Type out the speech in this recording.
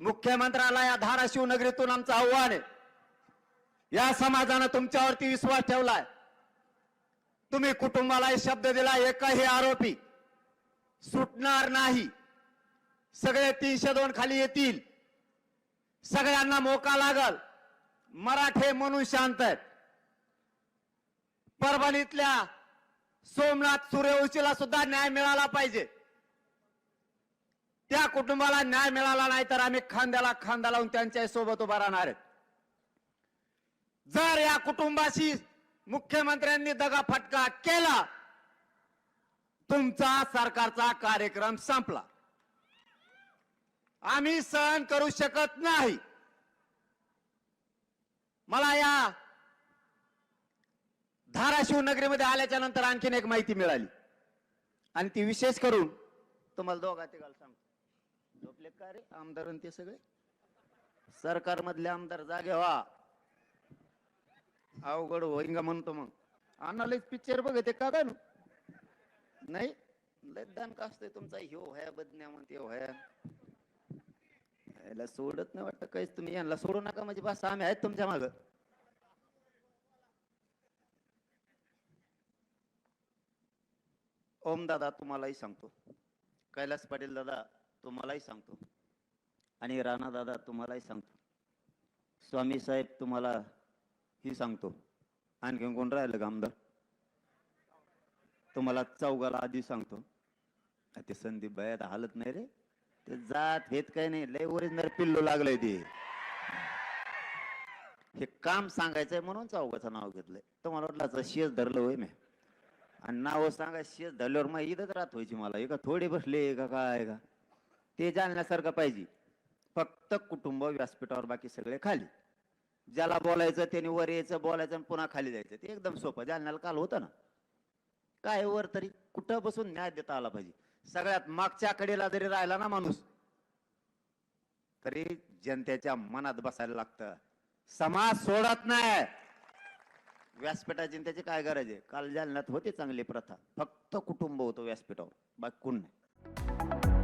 मुख्यमंत्र्याला या धाराशिव नगरीतून आमचं आव्हान आहे. या समाजानं तुमच्यावरती विश्वास ठेवलाय. तुम्ही कुटुंबाला शब्द दिला एकही आरोपी सुटणार नाही. सगळे तीनशे दोन खाली येतील. सगळ्यांना मोका लागल. मराठे म्हणून शांत आहेत. परभणीतल्या सोमनाथ सूर्यवंशीला सुद्धा न्याय मिळाला पाहिजे. त्या कुटुंबाला न्याय मिळाला नाही तर आम्ही खांद्याला खांदा लावून त्यांच्यासोबत उभा राहणार आहेत. जर या कुटुंबाशी मुख्यमंत्र्यांनी दगा फटका केला तुमचा सरकारचा कार्यक्रम संपला. आम्ही सहन करू शकत नाही. मला या धाराशिव नगरीमध्ये आल्याच्यानंतर आणखीन एक माहिती मिळाली. आणि ती विशेष करून तुम्हाला दोघा ते गाल सांगतो. कुठले का रे आमदार आणि ते सगळे. सरकार मधले आमदार जागे व्हा. अवघड होईन का म्हणतो मग. आणालेच पिक्चर बघते का नाही? लय दान का असतंय तुमचा? ह्यो व्हाया बदन्या म्हणते व्हाया याला सोडत नाही वाटत काहीच तुम्ही. यांना सोडू नका म्हणजे बस आम्ही आहेत तुमच्या माग. ओम दादा तुम्हालाही सांगतो. कैलास पाटील दादा तुम्हालाही सांगतो. आणि राणा दादा तुम्हालाही सांगतो. स्वामी साहेब तुम्हाला ही सांगतो. आणखीन कोण राहिलं का आमदार? तुम्हाला चौघाला आधी सांगतो. ते संदीप भाई आता हालत नाही रे. ते जात हेत काही नाही. लय ओरिजिनल पिल्लू लागलंय ते. हे काम सांगायचंय म्हणून चौघाचं नाव घेतलंय. तुम्हाला वाटलं शेष धरलं होय मी. आणि नाव सांगा शेष धरल्यावर मग इथंच राहत व्हायची मला. एका थोडे बसले का काय का ते जाणण्यासारखं पाहिजे. फक्त कुटुंब व्यासपीठावर बाकी सगळे खाली. ज्याला बोलायचं त्याने वर यायचं बोलायचं आणि पुन्हा खाली जायचं. ते एकदम सोपं. जालन्याला काल होतं ना. काय वर तरी कुठं बसून न्याय देता आला पाहिजे. सगळ्यात मागच्या कडेला जरी राहिला ना माणूस तरी जनतेच्या मनात बसायला लागतं. समाज सोडत नाही. व्यासपीठाची आणि त्याची काय गरज आहे? काल जालन्यात होती चांगली प्रथा. फक्त कुटुंब होतं व्यासपीठावर. बाकी कोण नाही.